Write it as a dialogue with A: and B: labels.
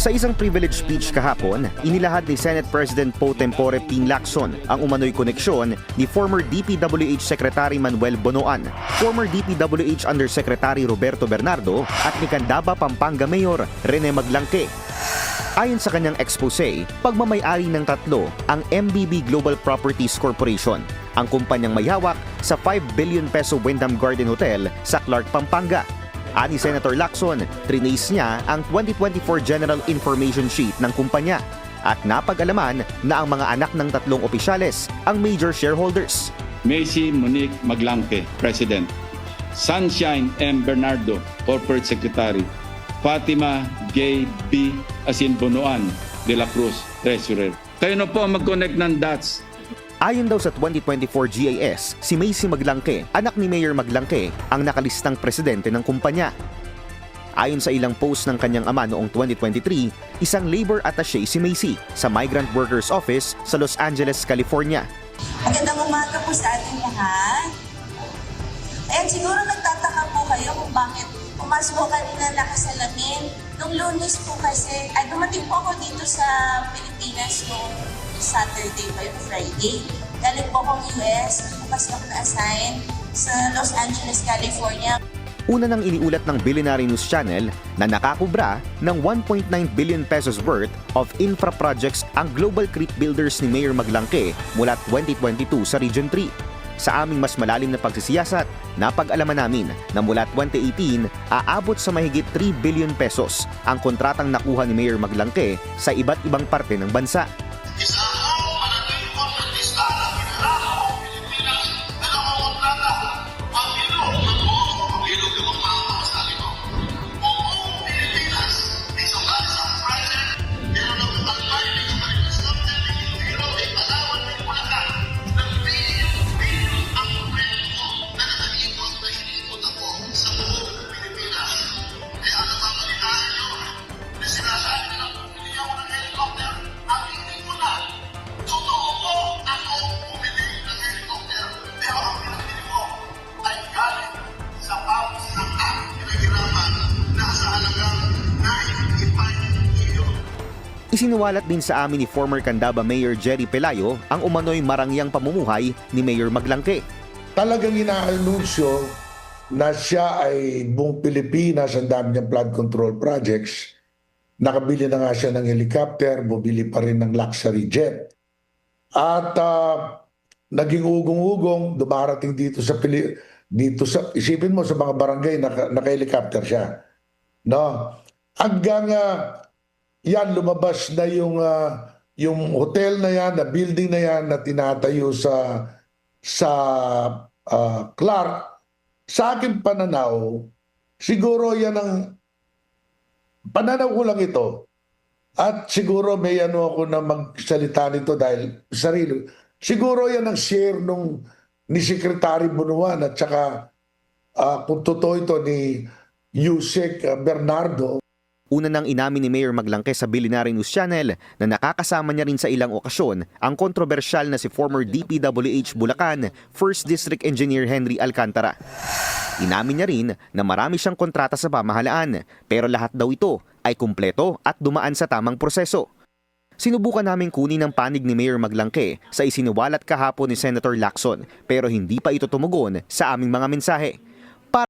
A: Sa isang privilege speech kahapon, inilahad ni Senate President Pro Tempore Ping Lacson ang umano'y koneksyon ni former DPWH Secretary Manuel Bonoan, former DPWH Undersecretary Roberto Bernardo at ni Candaba Pampanga Mayor Rene Maglangke. Ayon sa kanyang expose, pagmamayari ng tatlo ang MBB Global Properties Corporation, ang kumpanyang may hawak sa 5 billion peso Wyndham Garden Hotel sa Clark, Pampanga. Ani Senator Lacson, trinace niya ang 2024 General Information Sheet ng kumpanya at napag-alaman na ang mga anak ng tatlong opisyales ang major shareholders.
B: Macy Monique Maglangke, President. Sunshine M. Bernardo, Corporate Secretary. Fatima J. B. Asinbonoan de la Cruz, Treasurer. Kayo na po ang mag-connect ng dots.
A: Ayon daw sa 2024 GAS, si Macy Maglangke, anak ni Mayor Maglangke, ang nakalistang presidente ng kumpanya. Ayon sa ilang post ng kanyang ama noong 2023, isang labor attaché si Macy sa Migrant Workers Office sa Los Angeles, California.
C: Magandang umaga po sa ating lahat. Ayan, siguro nagtataka po kayo kung bakit pumasok ko kanina nakasalamin. Nung lunes po kasi, ay dumating po ako dito sa Pilipinas noong Saturday ba yun, Friday. Galing po akong US, bukas ako na-assign sa Los Angeles, California.
A: Una nang iniulat ng Billionaire News Channel na nakakubra ng 1.9 billion pesos worth of infra projects ang Global Creek Builders ni Mayor Maglangke mula 2022 sa Region 3. Sa aming mas malalim na pagsisiyasat, napag-alaman namin na mula 2018 aabot sa mahigit 3 billion pesos ang kontratang nakuha ni Mayor Maglangke sa iba't ibang parte ng bansa.
D: Isang
A: Isinuwalat din sa amin ni former Candaba Mayor Jerry Pelayo ang umano'y marangyang pamumuhay ni Mayor Maglangke.
E: talagang inaanunsyo na siya ay buong Pilipinas, ang dami niyang flood control projects. Nakabili na nga siya ng helicopter, bumili pa rin ng luxury jet. At ah, naging ugong-ugong, dumarating dito sa Pili dito sa isipin mo sa mga barangay naka, naka-helicopter siya. No? Hanggang ah, yan lumabas na yung ah, yung hotel na yan, na building na yan na tinatayo sa sa ah, Clark, sa aking pananaw, siguro yan ang pananaw ko lang ito. At siguro may ano ako na magsalita nito dahil sarili. Siguro yan ang share nung ni Secretary Bunuan at saka ah, kung totoo ito ni Yusek Bernardo
A: Una nang inamin ni Mayor Maglangke sa Billionaire News Channel na nakakasama niya rin sa ilang okasyon ang kontrobersyal na si former DPWH Bulacan First District Engineer Henry Alcantara. Inamin niya rin na marami siyang kontrata sa pamahalaan pero lahat daw ito ay kumpleto at dumaan sa tamang proseso. Sinubukan namin kunin ang panig ni Mayor Maglangke sa isiniwalat kahapon ni Senator Lacson pero hindi pa ito tumugon sa aming mga mensahe.